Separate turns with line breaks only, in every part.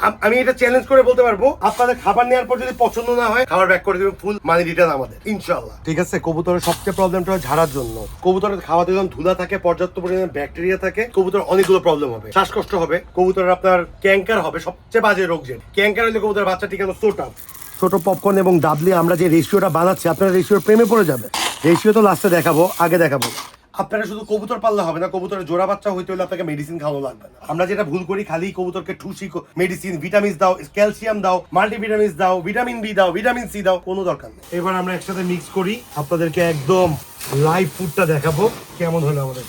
আম- এটা চ্যালেঞ্জ করে বলতে পারব, আপনাদের খাবার নেওয়ার পর যদি পছন্দ না হয়, খাবার ব্যাক করে দেবেন ফুল মানি রিটার্ন আমাদের ইনশাল্লাহ ঠিক আছে, কবুতরের সবচেয়ে প্রবলেমটা হয় ঝাড়ার জন্য। কবুতরের খাওয়াতে যখন ধুলা থাকে, পর্যাপ্ত পরিমাণে ব্যাকটেরিয়া থাকে কবুতর অনেকগুলো প্রবলেম হবে। শ্বাসকষ্ট হবে, কবুতরের আপনার ক্যাঙ্কার হবে, সবচেয়ে বাজে রোগ যে ক্যাঙ্কার হলে কবুতরের বাচ্চা টিকানো সোটা। ছোট পপকর্ন এবং ডাবলি আমরা যে রেশিওটা বানাচ্ছি, আপনারা রেশিওর প্রেমে পড়ে যাবে রেশিও তো লাস্টে দেখাবো, আগে দেখাবো। আপনারা শুধু কবুতর পাললে হবে না, কবুতরের জোড়া বাচ্চা হইতে হলে আপনাকে মেডিসিন খাওয়ানো লাগবে না। আমরা যেটা ভুল করি খালি কবুতরকে ঠুসি মেডিসিন ভিটামিন দাও ক্যালসিয়াম দাও মাল্টিভিটামিন দাও ভিটামিন বি দাও ভিটামিন সি দাও, কোনো দরকার নেই। এবার আমরা একসাথে মিক্স করি, আপনাদেরকে একদম লাইভ ফুডটা দেখাবো, কেমন হলো আমাদের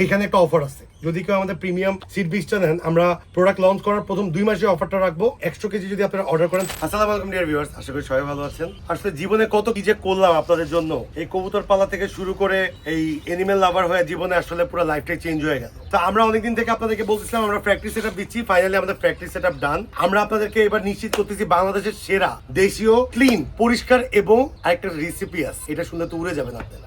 এইখানে একটা অফার আছে। যদি কেউ আমাদের প্রিমিয়াম সিট বিচটা নেন, আমরা প্রোডাক্ট লঞ্চ করার প্রথম দুই মাসে অফারটা রাখব। একশো কেজি যদি আপনারা অর্ডার করেন। আসসালামু ডিয়ার আশা করি সবাই ভালো আছেন। আসলে জীবনে কত কি যে করলাম আপনাদের জন্য, এই কবুতর পালা থেকে শুরু করে এই এনিমেল লাভার হয়ে জীবনে আসলে পুরো লাইফটাই চেঞ্জ হয়ে গেল। তো আমরা অনেকদিন থেকে আপনাদেরকে বলতেছিলাম, আমরা প্র্যাকটিস সেটআপ দিচ্ছি ফাইনালি আমাদের প্র্যাকটিস সেটআপ ডান আমরা আপনাদেরকে এবার নিশ্চিত করতেছি, বাংলাদেশের সেরা, দেশীয় ক্লিন পরিষ্কার এবং আরেকটা রেসিপি আছে। এটা শুনলে তো উড়ে যাবেন আপনারা।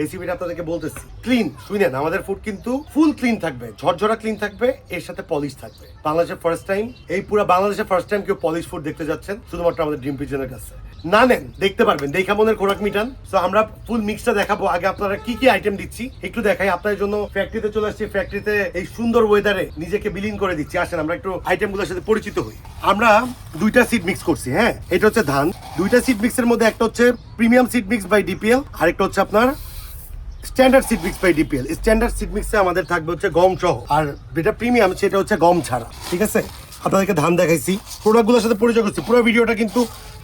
রেসিপিটা আপনাদেরকে বলতেছি। ক্লিন শুনেন, আমাদের ফুড কিন্তু ফুল ক্লিন থাকবে, ঝরঝরা ক্লিন থাকবে, এর সাথে পলিশ থাকবে। বাংলাদেশের ফার্স্ট টাইম এই পুরো বাংলাদেশের ফার্স্ট টাইম কেউ পলিশ ফুড দেখতে যাচ্ছেন, শুধুমাত্র আমাদের ড্রিম পিজনের কাছে। না নেন, দেখতে পারবেন, দেখা মনের খোরাক মিটান। তো আমরা ফুল মিক্সটা দেখাবো, আগে আপনারা কি কি আইটেম দিচ্ছি, একটু দেখাই, আপনাদের জন্য ফ্যাক্টরিতে চলে আসছি ফ্যাক্টরিতে এই সুন্দর ওয়েদারে নিজেকে বিলীন করে দিচ্ছি। আসেন, আমরা একটু আইটেমগুলোর সাথে পরিচিত হই। আমরা দুইটা সিড মিক্স করছি হ্যাঁ? এটা হচ্ছে ধান। দুইটা সিড মিক্সের মধ্যে একটা হচ্ছে premium seed mix by DPL আরেকটা হচ্ছে আপনার standard seed mix by DPL standard seed মিক্সে আমাদের থাকবে হচ্ছে গম সহ। আর যেটা প্রিমিয়াম সেটা হচ্ছে গম ছাড়া। ঠিক আছে? আপনাদেরকে ধান দেখাইছি। প্রোডাক্টগুলোর সাথে পরিচয় করছি। পুরো ভিডিওটা কিন্তু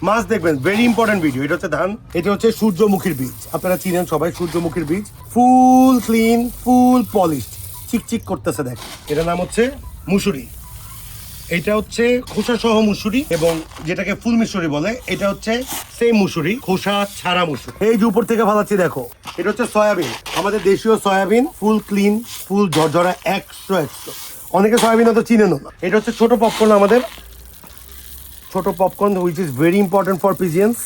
মাছ দেখবেন। ভেরি ইম্পর্টেন্ট ভিডিও এটা হচ্ছে ধান, এটা হচ্ছে সূর্যমুখীর বীজ। আপনারা চিনেন সবাই সূর্যমুখীর বীজ। ফুল ক্লিন ফুল পলিশ চিকচিক করতেছে দেখ এটার নাম হচ্ছে মুসুরি। এটা হচ্ছে খোসা সহ মুসুরি এবং যেটাকে ফুল মিশরি বলে, এটা হচ্ছে সেম মুসুরি, খোসা ছাড়া মুসুরি। এই যে উপর থেকে ভালাচ্ছি দেখো। এটা হচ্ছে সয়াবিন। আমাদের দেশীয় সয়াবিন, ফুল ক্লিন, ফুল ঝরঝরা একশো একশো। অনেকে সয়াবিন হয়তো চিনেন না। এটা হচ্ছে ছোট পপকর্ন আমাদের। ছোট popcorn which is very important for pigeons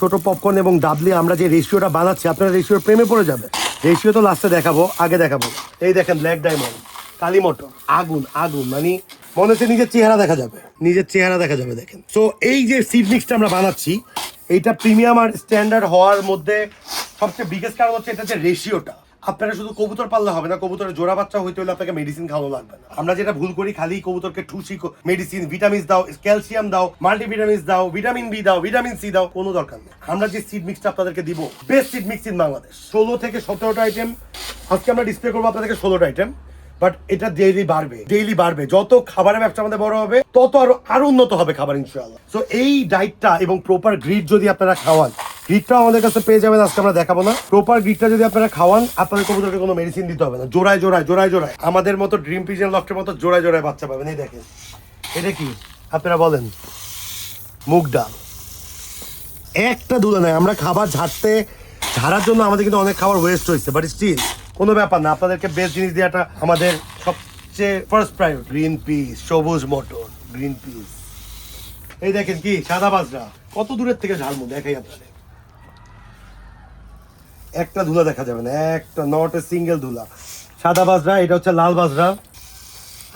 ছোট পপকর্ন এবং ডাবলি, আমরা যে রেশিওটা বানাচ্ছি, আপনারা রেশিওর প্রেমে পড়ে যাবে রেশিও তো লাস্টে দেখাবো, আগে দেখাবো। এই দেখেন ব্ল্যাক ডায়মন্ড কালী মটর, আগুন আগুন মানে মনে হচ্ছে নিজের চেহারা দেখা যাবে। নিজের চেহারা দেখা যাবে, দেখেন। সো এই যে সিড মিক্সটা আমরা বানাচ্ছি, এইটা প্রিমিয়াম আর স্ট্যান্ডার্ড হওয়ার মধ্যে সবচেয়ে বিগেস্ট কারণ হচ্ছে এটা যে রেশিওটা আপনারা শুধু কবুতর পাললে হবে না, কবুতরের জোড়া বাচ্চা হইতে হলে আপনাকে মেডিসিন খাওয়ানো লাগবে না। আমরা যেটা ভুল করি, খালি কবুতরকে ঠুসি মেডিসিন ভিটামিন দাও ক্যালসিয়াম দাও মাল্টিভিটামিন দাও ভিটামিন বি দাও ভিটামিন সি দাও, কোনো দরকার নেই। আমরা যে সিড মিক্সটা আপনাদেরকে দিব best seed mix in Bangladesh. ষোলো থেকে সতেরোটা আইটেম আজকে আমরা ডিসপ্লে করব আপনাদেরকে ষোলোটা আইটেম বাট এটা ডেইলি বাড়বে ডেইলি বাড়বে। যত খাবারের ব্যবসা আমাদের বড় হবে, তত আরও আরও উন্নত হবে খাবার, ইনশাআল্লাহ। সো এই ডাইটটা এবং প্রপার গ্রিড যদি আপনারা খাওয়ান গ্রিডটাও আমাদের কাছে পেয়ে যাবেন, আজকে আমরা দেখাবো না। প্রপার গ্রিডটা যদি আপনারা খাওয়ান, আপনাদের কবুতরকে কোনো মেডিসিন দিতে হবে না। জোড়ায় জোড়ায় জোড়ায় জোড়ায়। আমাদের মতো ড্রিম পিজন লফটের মতো জোড়ায় জোড়ায় বাচ্চা পাবেন। এই দেখেন। এটা কি? আপনারা বলেন। মুগ ডাল। একটা দুধ নাই। আমরা খাবার ঝাড়তে, ঝাড়ার জন্য আমাদের কিন্তু অনেক খাবার ওয়েস্ট হয়েছে বাট স্টিল কোনো ব্যাপার না। আপনাদেরকে বেস্ট জিনিস দেওয়াটা আমাদের সবচেয়ে ফার্স্ট প্রায়োরিটি গ্রিন পিস সবুজ মটর গ্রিন পিস এই দেখেন কি? সাদা বাজরা। কত দূরের থেকে ঝাড়মু দেখাই আপনাদের। একটা ধুলা দেখা যাবে না, একটা নট এ সিঙ্গেল ধুলা। সাদা বাজরা, এটা হচ্ছে লাল বাজরা।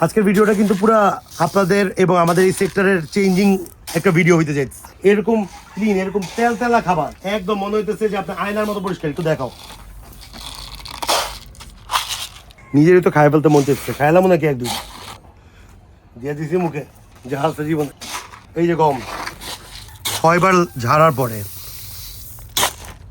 আজকের ভিডিওটা কিন্তু পুরা আপনাদের এবং আমাদের এই সেক্টরের চেঞ্জিং একটা ভিডিও হইতে যাইছে এরকম ক্লিন এরকম তেল তেলা খাবার, একদম মনে হইতেছে যে আপনি আয়নার মতো পরিষ্কার, একটু দেখাও। নিজেরই তো খাই ফেলতে মন চাইছে খাইলাম নাকি এক দুই দিয়ে দিছি মুখে জাহাজটা জীবন। এই যে গম, ছয়বার ঝাড়ার পরে।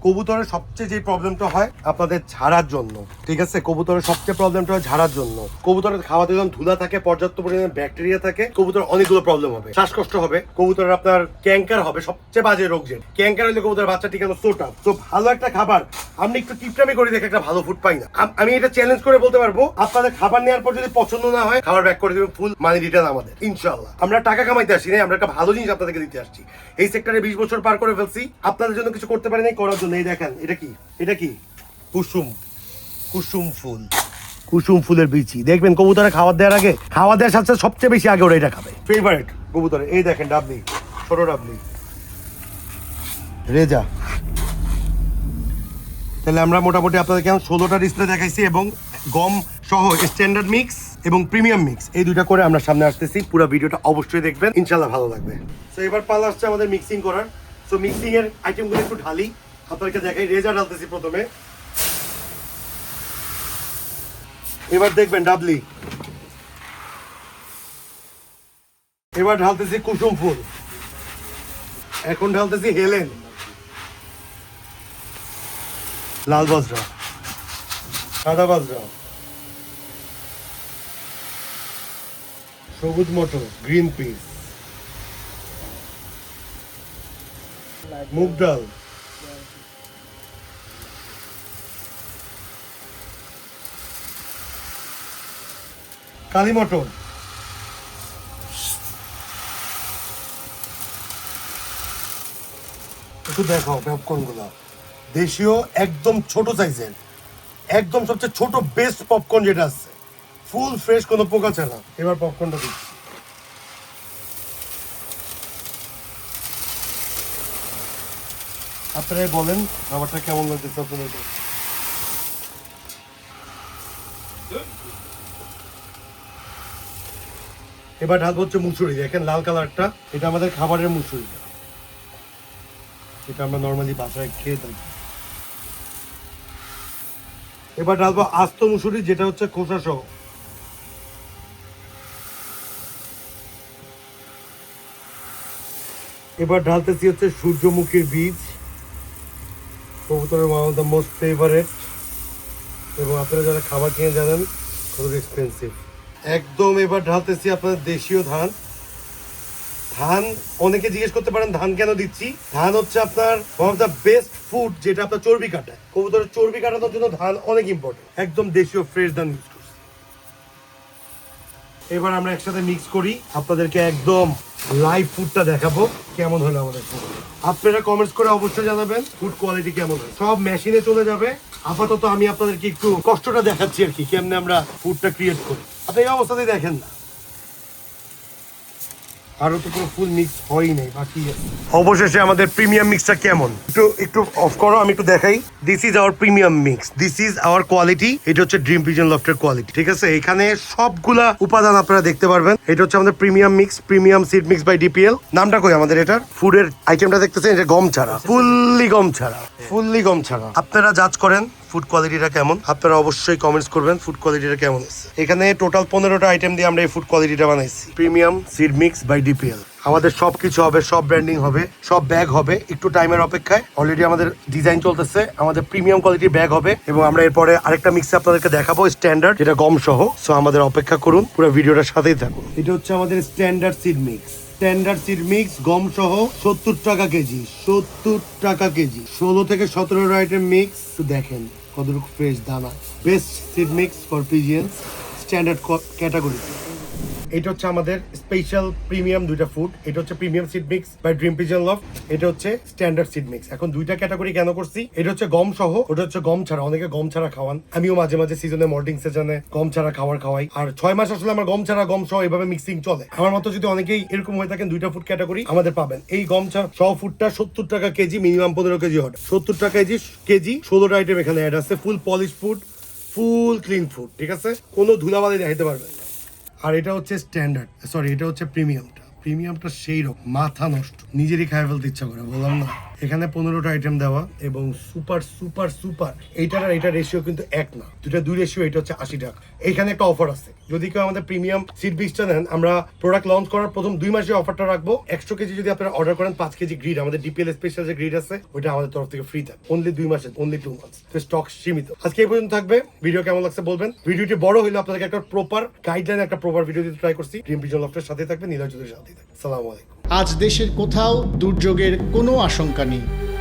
কবুতরের সবচেয়ে যে প্রবলেমটা হয় আপনাদের ঝাড়ার জন্য, ঠিক আছে? কবুতরের সবচেয়ে প্রবলেমটা হয় ঝাড়ার জন্য। কবুতরের খাওয়াতে যখন ধুলা থাকে, পর্যাপ্ত পরিমাণে ব্যাকটেরিয়া থাকে, কবুতর অনেকগুলো প্রবলেম হবে। শ্বাসকষ্ট হবে, কবুতরের আপনার ক্যাঙ্কার হবে, সবচেয়ে বাজে রোগ যে ক্যাঙ্কার হলে কবুতরের বাচ্চা টিকানো সোটা তো ভালো একটা খাবার আপনি একটু টিপটামি করে দেখে একটা ভালো ফুড পাই না। আমি এটা চ্যালেঞ্জ করে বলতে পারব, আপনাদের খাবার নেওয়ার পর যদি পছন্দ না হয়, খাবার ব্যাক করে দেবেন ফুল মানি রিটার্ন আমাদের ইনশাল্লাহ আমরা টাকা কামাইতে আসি না আমরা একটা ভালো জিনিস আপনাদেরকে দিতে আসছি। এই সেক্টরে বিশ বছর পার করে ফেলছি, আপনাদের জন্য কিছু করতে পারি নাই, করার জন্য এই দেখেন, এটা কি? এটা কি? কুসুম কুসুম ফুল। কুসুম ফুলের বিচি। দেখবেন কবুতরে দেওয়ার আগে খাবার দেওয়ার সাথে সবচেয়ে বেশি আগে ওরা এটা খাবে। কবুতরে। এই দেখেন ডাবলি, ছোট ডাবলি। রেজা। তাহলে আমরা মোটামুটি আপনাদেরকে ষোলোটা ডিসপ্লে দেখাইছি এবং গম সহ স্ট্যান্ডার্ড মিক্স এবং প্রিমিয়াম মিক্স এই দুইটা করে আমরা সামনে আসতেছি। পুরো ভিডিওটা অবশ্যই দেখবেন। ইনশাল্লাহ ভালো লাগবে। তো এবার পালা আসছে আমাদের মিক্সিং করার। সো মিক্সিং এর আইটেমগুলো একটু ঢালি। দেখাই রেজা ঢালতেছি প্রথমে। এবার দেখবেন ডাবলি। এবার ঢালতেছি কুসুম ফুল। এখন ঢালতেছি হেলেন। লাল বাজরা। সাদা বাজরা। সবুজ মটর, গ্রিন পিস। মুগ ডাল। কালী মটর একটু দেখো পপকর্নগুলা দেশীয় একদম ছোট সাইজের একদম সবচেয়ে ছোট বেস্ট পপকর্ন যেটা আছে। ফুল ফ্রেশ কোনো পোকা ছাড়া। এবার পপকর্নটা দিচ্ছি আপনারাই বলেন খাবারটা কেমন লাগতেছে আপনাদের এবার ঢালবো হচ্ছে মুসুরি, দেখেন লাল কালারটা। এটা আমাদের খাবারের মুসুরি। এটা আমরা নর্মালি বাসায় খেয়ে থাকি। এবার ঢালবো আস্ত মুসুরি, যেটা হচ্ছে খোসা সহ। এবার ঢালতেছি হচ্ছে সূর্যমুখীর বীজ। কবুতরের one of the most favourite. এবং আপনারা যারা খাবার কিনে জানেন খুব এক্সপেন্সিভ একদম এবার ঢালতেছি আপনাদের দেশীয় ধান। ধান, অনেকে জিজ্ঞেস করতে পারেন, ধান কেন দিচ্ছি? ধান হচ্ছে আপনার one of the best food যেটা আপনার চর্বি কাটায়। কবুতরের চর্বি কাটানোর জন্য ধান অনেক ইম্পর্টেন্ট একদম দেশীয় ফ্রেশ ধান ইউজ করছি। এবার আমরা একসাথে মিক্স করি। আপনাদেরকে একদম লাইভ ফুডটা দেখাবো, কেমন হলো আমাদের ফুড আপনারা কমেন্টস করে অবশ্যই জানাবেন ফুড কোয়ালিটি কেমন হয় সব মেশিনে চলে যাবে। আপাতত আমি আপনাদেরকে একটু কষ্টটা দেখাচ্ছি আর কি, কেমনে আমরা ফুডটা ক্রিয়েট করি। আপনি এই অবস্থাতেই দেখেন না। আরও তো পুরো ফুল মিক্স হয়ই নাই, বাকি অবশেষে আমাদের প্রিমিয়াম মিক্সটা কেমন? একটু একটু অফ করো, আমি একটু দেখাই। This is our premium mix this is our quality এটা হচ্ছে ড্রিম পিজন লফটের কোয়ালিটি ঠিক আছে? এখানে সবগুলা উপাদান আপনারা দেখতে পারবেন। এটা হচ্ছে আমাদের premium mix premium seed mix by DPL নামটা কই আমাদের এটার? ফুডের আইটেমটা দেখতেছেন, এটা গম ছাড়া। ফুললি গম ছাড়া। ফুললি গম ছাড়া। আপনারা জাজ করেন ফুড কোয়ালিটিটা কেমন। আপনারা অবশ্যই কমেন্টস করবেন ফুড কোয়ালিটিটা কেমন আছে এখানে টোটাল পনেরোটা আইটেম দিয়ে আমরা এই ফুড কোয়ালিটিটা বানাইছি। Premium seed mix by DPL আমাদের সব কিছু হবে সব ব্র্যান্ডিং হবে সব ব্যাগ হবে একটু টাইমের অপেক্ষায়। অলরেডি আমাদের ডিজাইন চলতেছে আমাদের প্রিমিয়াম কোয়ালিটির ব্যাগ হবে এবং আমরা এরপরে আরেকটা মিক্স আপনাদেরকে দেখাবো স্ট্যান্ডার্ড যেটা গম সহ। সো আমাদের অপেক্ষা করুন পুরো ভিডিওটার সাথেই থাকুন। এটা হচ্ছে আমাদের standard seed mix standard seed mix, গম সহ সত্তর টাকা কেজি, সত্তর টাকা কেজি। ষোলো থেকে সতেরো রাইটের মিক্স দেখেন কতটুকু ফ্রেশ দানা। Best seed mix for pigeons standard category এটা হচ্ছে আমাদের স্পেশাল প্রিমিয়াম দুইটা ফুড এটা হচ্ছে premium seed mix by dream pigeon love এটা হচ্ছে স্ট্যান্ডার্ড সিড মিক্স এখন দুইটা ক্যাটাগরি কেন করছি? এটা হচ্ছে গম সহ, ওটা হচ্ছে গম ছাড়া। অনেকে গম ছাড়া খাওয়ান। আমিও মাঝে মাঝে সিজনে মর্নিং সিজনে গম ছাড়া খাবার খাওয়াই। আর ছয় মাস আসলে আমার গম ছাড়া, গম সহ এভাবে মিক্সিং চলে। আমার মতো যদি অনেকেই এরকম হয়ে থাকেন, দুইটা ফুড ক্যাটাগরি আমাদের পাবেন। এই গম ছাড়া সহ ফুডটা সত্তর টাকা কেজি মিনিমাম পনেরো কেজি হবে। সত্তর টাকা কেজি কেজি, ষোলোটা আইটেম এখানে অ্যাড আছে। Full polish food full clean food ঠিক আছে? কোনো ধুলাবালি দেখাইতে পারবেন না। আর এটা হচ্ছে স্ট্যান্ডার্ড সরি এটা হচ্ছে প্রিমিয়ামটা প্রিমিয়ামটা সেই রকম মাথা নষ্ট, নিজেরই খায় ফেলতে ইচ্ছা করে, বললাম না। এখানে পনেরোটা আইটেম দেওয়া এবং সুপার সুপার সুপার এইটার আর এইটার রেশিও কিন্তু এক না। দুটা দুই রেশিও এটা হচ্ছে আশি টাকা। এখানে একটা অফার আছে। যদি কেউ আমাদের প্রিমিয়াম সিট বিক্সটা নেন, আমরা প্রোডাক্ট লঞ্চ করার প্রথম দুই মাসে অফারটা রাখব। একশো কেজি যদি আপনারা অর্ডার করেন, পাঁচ কেজি গ্রিড আমাদের ডিপিএল স্পেশাল যে গ্রিড আছে, ওইটা আমাদের তরফ থেকে ফ্রি থাকে অনলি দুই মাসে অনলি টু মান্থস তো স্টক সীমিত। আজকে এই পর্যন্ত থাকবে। ভিডিও কেমন লাগছে বলবেন। ভিডিওটি বড় হইলে আপনাদেরকে একটা প্রপার গাইডলাইন একটা প্রপার ভিডিও দিতে ট্রাই করছি। ড্রিম পিজন লফটের সাথে থাকবে নীলা চৌধুরীর সাথে থাকবে সালামু আলাইকুম।
আজ দেশের কোথাও দুর্যোগের কোনো আশঙ্কা Me.